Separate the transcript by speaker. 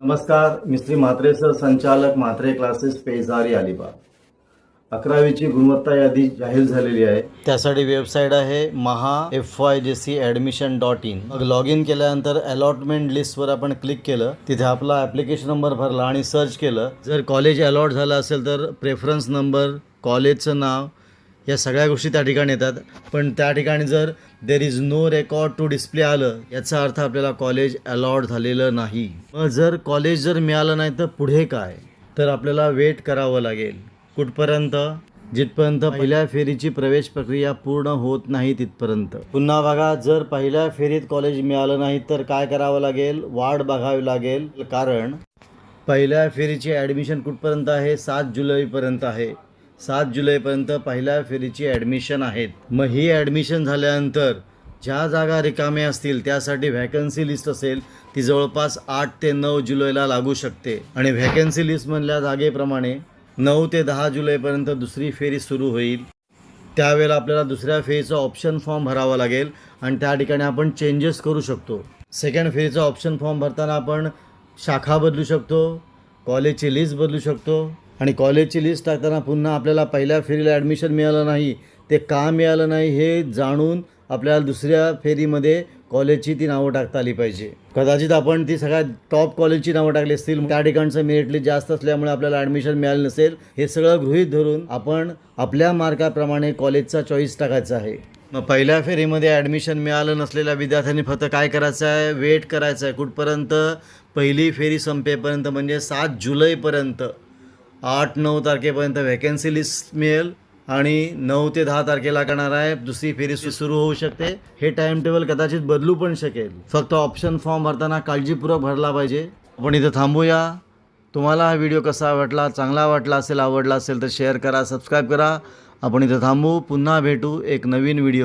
Speaker 1: नमस्कार मी श्री म्हात्रे सर संचालक म्हात्रे क्लासेस पेजारी अलिबाग. अकरावीची गुणवत्ता यादी जाहीर झालेली आहे. त्यासाठी वेबसाईट आहे Maha F Y J C admission dot in. मग लॉग इन केल्यानंतर अलॉटमेंट लिस्टवर आपण क्लिक केलं तिथे आपला ॲप्लिकेशन नंबर भरला आणि सर्च केलं. जर कॉलेज अलॉट झालं असेल तर प्रेफरन्स नंबर कॉलेजचं नाव या सगळ्या गोष्टी त्या ठिकाणी येतात. पण त्या ठिकाणी जर there is no record to display आलं याचा अर्थ आपल्याला कॉलेज अलॉट झालेलं नाही. मग जर कॉलेज जर मिळालं नाही तर पुढे काय? तर आपल्याला वेट करावं लागेल. कुठपर्यंत? जिथपर्यंत पहिल्या फेरीची प्रवेश प्रक्रिया पूर्ण होत नाही तिथपर्यंत. पुन्हा बघा जर पहिल्या फेरीत कॉलेज मिळालं नाही तर काय करावं लागेल? वाट बघावी लागेल. कारण पहिल्या फेरीची ॲडमिशन कुठपर्यंत आहे? सात जुलैपर्यंत आहे. सात जुलैपर्यंत पहिल्या फेरीची ॲडमिशन आहेत. मग ही ॲडमिशन झाल्यानंतर ज्या जागा रिकाम्या असतील त्यासाठी व्हॅकन्सी लिस्ट असेल ती जवळपास आठ ते नऊ जुलैला लागू शकते. आणि व्हॅकन्सी लिस्टमधल्या जागेप्रमाणे नऊ ते दहा जुलैपर्यंत दुसरी फेरी सुरू होईल. त्यावेळेला आपल्याला दुसऱ्या फेरीचा ऑप्शन फॉर्म भरावा लागेल आणि त्या ठिकाणी आपण चेंजेस करू शकतो. सेकंड फेरीचा ऑप्शन फॉर्म भरताना आपण शाखा बदलू शकतो कॉलेजची लिस्ट बदलू शकतो आणि कॉलेजची लिस्ट टाकताना पुन्हा आपल्याला पहिल्या फेरीला ॲडमिशन मिळालं नाही ते का मिळालं नाही हे जाणून आपल्याला दुसऱ्या फेरीमध्ये कॉलेजची ती नावं टाकता आली पाहिजे. कदाचित आपण ती सगळ्यात टॉप कॉलेजची नावं टाकली असतील त्या ठिकाणचं मेरिट लिस्ट जास्त असल्यामुळे आपल्याला ॲडमिशन मिळालं नसेल हे सगळं गृहीत धरून आपण आपल्या मार्काप्रमाणे कॉलेजचा चॉईस टाकायचा आहे. मग पहिल्या फेरीमध्ये ॲडमिशन मिळालं नसलेल्या विद्यार्थ्यांनी फक्त काय करायचं आहे? वेट करायचं आहे. कुठपर्यंत? पहिली फेरी संपेपर्यंत म्हणजे सात जुलैपर्यंत. आठ नऊ तारखेपर्यंत व्हॅकन्सी लिस्ट मिळेल आणि नऊ ते दहा तारखेला करणार आहे. दुसरी फेरी सुरू होऊ शकते. हे टाइम टेबल कदाचित बदलू पण शकेल. फक्त ऑप्शन फॉर्म भरताना काळजीपूर्वक भरला पाहिजे. आपण इथं थांबूया. तुम्हाला हा व्हिडिओ कसा वाटला चांगला वाटला असेल आवडला असेल तर शेअर करा सबस्क्राईब करा. आपण इथं थांबू. पुन्हा भेटू एक नवीन व्हिडिओ